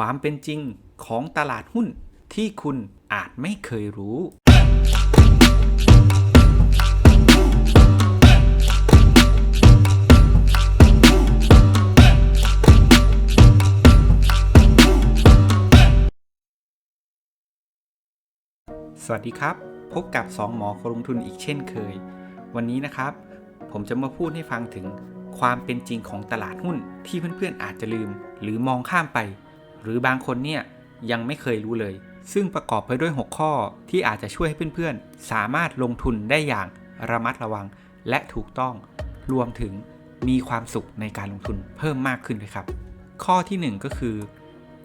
ความเป็นจริงของตลาดหุ้นที่คุณอาจไม่เคยรู้สวัสดีครับ พบกับ 2 หมอคนลงทุนอีกเช่นเคย วันนี้นะครับ ผมจะมาพูดให้ฟังถึงความเป็นจริงของตลาดหุ้นที่เพื่อนๆอาจจะลืม หรือมองข้ามไป หรือบางคนเนี่ยยังไม่เคยรู้เลย ซึ่งประกอบไปด้วย 6 ข้อที่อาจจะช่วยให้เพื่อนๆ สามารถลงทุนได้อย่างระมัดระวังและถูกต้อง รวมถึงมีความสุขในการลงทุนเพิ่มมากขึ้นด้วยครับ ข้อทีหนึ่1 ก็คือ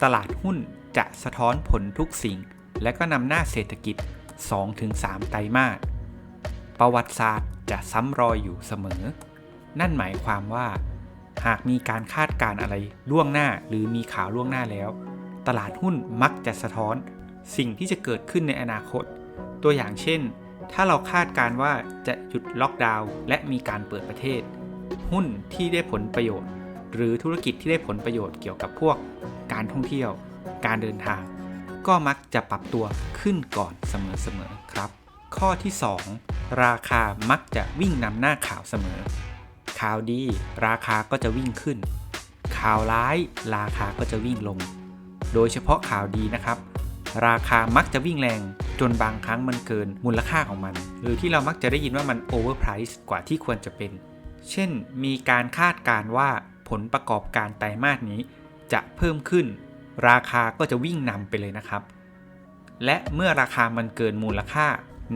ตลาดหุ้นจะสะท้อนผลทุกสิ่ง และก็นำหน้าเศรษฐกิจ 2-3 ไตรมาสประวัติศาสตร์จะซ้ำรอยอยู่เสมอ นั่นหมายความว่า หากมีการคาดการณ์อะไรล่วงหน้าหรือมีข่าวล่วงหน้าแล้ว ตลาดหุ้นมักจะสะท้อน สิ่งที่จะเกิดขึ้นในอนาคต ตัวอย่างเช่น ถ้าเราคาดการณ์ว่าจะหยุดล็อกดาวน์และมีการเปิดประเทศ หุ้นที่ได้ผลประโยชน์ หรือธุรกิจที่ได้ผลประโยชน์เกี่ยวกับพวก การท่องเที่ยว การเดินทาง ก็มักจะปรับตัวขึ้นก่อนเสมอๆครับ ข้อที่ 2 ราคามักจะวิ่งนำหน้าข่าวเสมอ ข่าวดี ราคาก็จะวิ่งขึ้น ข่าวร้าย ราคาก็จะวิ่งลง โดยเฉพาะข่าวดีนะครับ ราคามักจะวิ่งแรง จนบางครั้งมันเกินมูลค่าของมัน หรือที่เรามักจะได้ยินว่ามัน overprice กว่าที่ควรจะเป็น เช่น มีการคาดการว่าผลประกอบการไตรมาสนี้จะเพิ่มขึ้น ราคาก็จะวิ่งนำไปเลยนะครับ และเมื่อราคามันเกินมูลค่า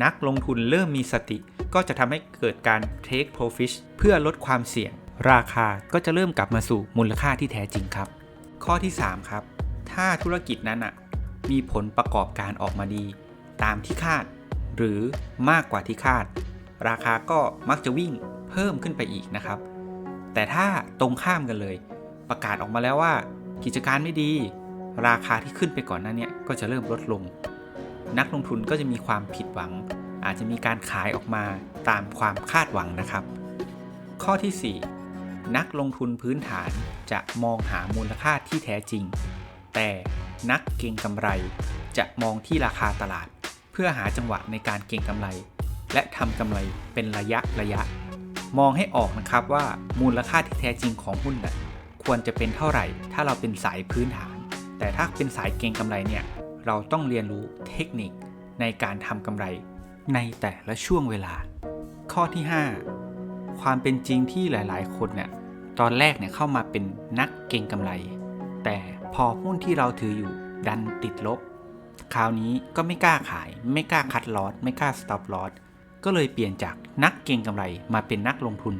นักลงทุนเริ่มมีสติ ก็จะทำให้เกิดการ take profit เพื่อลดความเสี่ยง ราคาก็จะเริ่มกลับมาสู่มูลค่าที่แท้จริงครับ ข้อที่ 3 ครับ ถ้าธุรกิจนั้นอะมีผลประกอบการออกมาดี ตามที่คาด หรือมากกว่าที่คาด ราคาก็มักจะวิ่งเพิ่มขึ้นไปอีกนะครับ แต่ถ้าตรงข้ามกันเลย ประกาศออกมาแล้วว่า กิจการไม่ดี ราคาที่ขึ้นไปก่อนหน้านี้ก็จะเริ่มลดลง นักลงทุนก็จะมีความผิดหวัง อาจจะมีการขายออกมาตามความคาดหวังนะครับ ข้อที่ 4 นักลงทุนพื้นฐานจะมองหามูลค่าที่แท้จริง แต่นักเก็งกำไรจะมองที่ราคาตลาด เพื่อหาจังหวะในการเก็งกำไร และทำกำไรเป็นระยะระยะ มองให้ออกนะครับว่ามูลค่าที่แท้จริงของหุ้นน่ะควรจะเป็นเท่าไหร่ ถ้าเราเป็นสายพื้นฐาน แต่ถ้าเป็นสายเก็งกำไรเนี่ย เราต้องเรียนรู้เทคนิคในการทำกำไรในแต่ละช่วงเวลา ข้อที่ 5 ความเป็นจริงที่หลาย ๆ คนเนี่ยตอนแรกเนี่ยเข้ามาเป็นนักเก็งกำไร แต่พอหุ้นที่เราถืออยู่ดันติดลบ คราวนี้ก็ไม่กล้าขาย ไม่กล้าคัดลอสไม่กล้าสต็อปลอสก็เลยเปลี่ยนจากนักเก็งกำไรมาเป็นนักลงทุน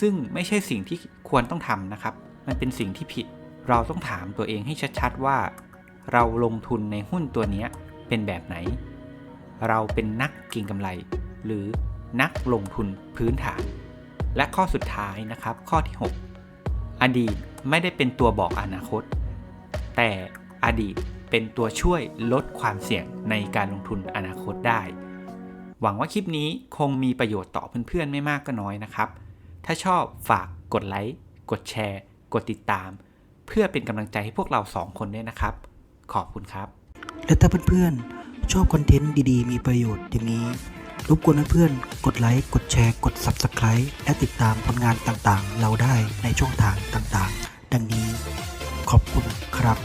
ซึ่งไม่ใช่สิ่งที่ควรต้องทำนะครับ มันเป็นสิ่งที่ผิด เราต้องถามตัวเองให้ชัดๆว่า เราลงทุนในหุ้นตัวนี้เป็นแบบไหน เราเป็นนักเก็งกำไร หรือนักลงทุนพื้นฐาน และข้อสุดท้ายนะครับ ข้อที่ 6 อดีตไม่ได้เป็นตัวบอกอนาคต แต่อดีตเป็นตัวช่วยลดความเสี่ยงในการลงทุนอนาคตได้ หวังว่าคลิปนี้คงมีประโยชน์ต่อเพื่อนๆ ไม่มากก็น้อยนะครับ ถ้าชอบฝากกดไลค์ กดแชร์ กดติดตาม เพื่อเป็นกำลังใจให้พวกเราสองคนด้วยนะครับ ขอบคุณครับ และถ้าเพื่อนๆ ชอบคอนเทนต์ดีๆ มีประโยชน์อย่างนี้ รบกวนเพื่อนๆ กดไลค์ กดแชร์ กด Subscribe และติดตามผลงานต่างๆ เราได้ในช่องทางต่างๆ ดังนี้ ขอบคุณครับ